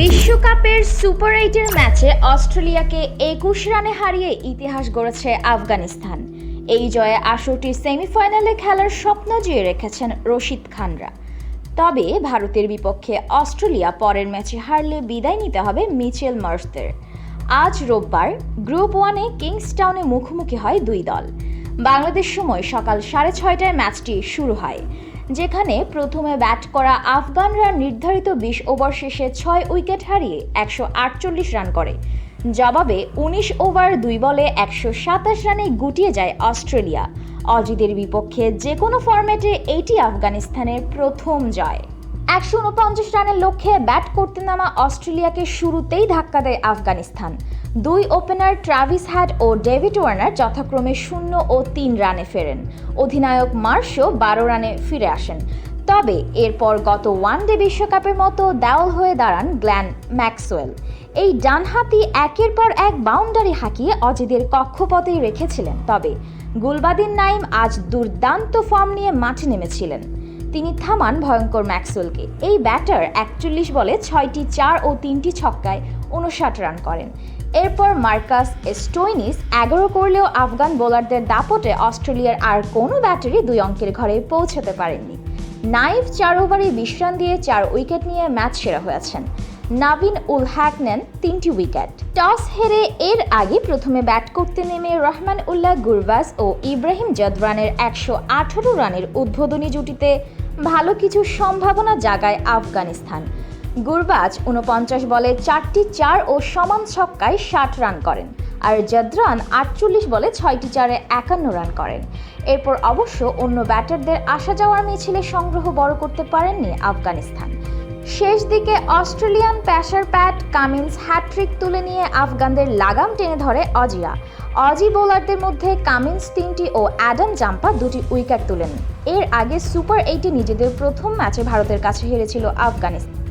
বিশ্বকাপের সুপার এইটের ম্যাচে অস্ট্রেলিয়াকে একুশ রানে হারিয়ে ইতিহাস গড়েছে আফগানিস্তান। এই জয়ে আসরটির সেমিফাইনালে খেলার স্বপ্ন জুয়ে রেখেছেন রশিদ খানরা। তবে ভারতের বিপক্ষে অস্ট্রেলিয়া পরের ম্যাচে হারলে বিদায় নিতে হবে মিচেল মার্সদের। আজ রোববার গ্রুপ ওয়ানে কিংসটাউনে মুখোমুখি হয় দুই দল। বাংলাদেশ সময় সকাল সাড়ে ছয়টায় ম্যাচটি শুরু হয়। যেখানে প্রথমে ব্যাট করা আফগানরা নির্ধারিত বিশ ওভার শেষে ছয় উইকেট হারিয়ে একশো আটচল্লিশ রান করে। জবাবে উনিশ ওভার, দুই বলে একশো সাতাশ রানে গুটিয়ে যায় অস্ট্রেলিয়া। অজিদের বিপক্ষে যে কোনো ফরম্যাটে এটি আফগানিস্তানের প্রথম জয়। একশো উনপঞ্চাশ রানের লক্ষ্যে ব্যাট করতে নামা অস্ট্রেলিয়াকে শুরুতেই ধাক্কা দেয় আফগানিস্তান। দুই ওপেনার ট্রাভিস হ্যাড ও ডেভিড ওয়ার্নার যথাক্রমে শূন্য ও তিন রানে ফেরেন। অধিনায়ক মার্শও বারো রানে ফিরে আসেন। তবে এরপর গত ওয়ানডে বিশ্বকাপের মতো দেওয়াল হয়ে দাঁড়ান গ্ল্যান ম্যাক্সওয়েল। এই ডানহাতি একের পর এক বাউন্ডারি হাঁকিয়ে অজিদের কক্ষপথেই রেখেছিলেন। তবে গুলবাদিন নাইম আজ দুর্দান্ত ফর্ম নিয়ে মাঠে নেমেছিলেন। তিনি থামান ভয়ঙ্কর ম্যাক্সওয়েলকে। এই ব্যাটার একচল্লিশ বলে ছয়টি চার ও তিনটি ছক্কায় উনষাট রান করেন। এরপর মার্কাস স্টোইনিস এগারো করলেও আফগান বোলারদের দাপটে অস্ট্রেলিয়ার আর কোনো ব্যাটারি দুই অঙ্কের ঘরে পৌঁছাতে পারেননি। নাইফ চার ওভারে বিশ রান দিয়ে চার উইকেট নিয়ে ম্যাচ সেরা হয়েছেন নাবিন উল হ্যাক নেন তিনটি উইকেট। টস হেরে এর আগে প্রথমে ব্যাট করতে নেমে রহমান উল্লাহ গুরবাস ও ইব্রাহিম জদরানের একশো আঠারো রানের উদ্বোধনী জুটিতে ভালো কিছু সম্ভাবনা জাগায় আফগানিস্তান। গুরবাজ উনপঞ্চাশ বলে চারটি চার ও সমান ছক্কায় ষাট রান করেন, আর জদরান আটচল্লিশ বলে ছয়টি চারে একান্ন রান করেন। এরপর অবশ্য অন্য ব্যাটারদের আসা যাওয়ার মিছিলে সংগ্রহ বড় করতে পারেননি আফগানিস্তান। শেষ দিকে Australian pacer Pat Cummins hat trick তুলে নিয়ে আফগানদের লাগাম টেনে ধরে অজিরা অজি বোলারদের মধ্যে কামিন্স তিনটি ও অ্যাডাম জাম্পা দুটি উইকেট তুলেন। এর আগে সুপার এইটে নিজেদের প্রথম ম্যাচে ভারতের কাছে হেরেছিল আফগানিস্তান।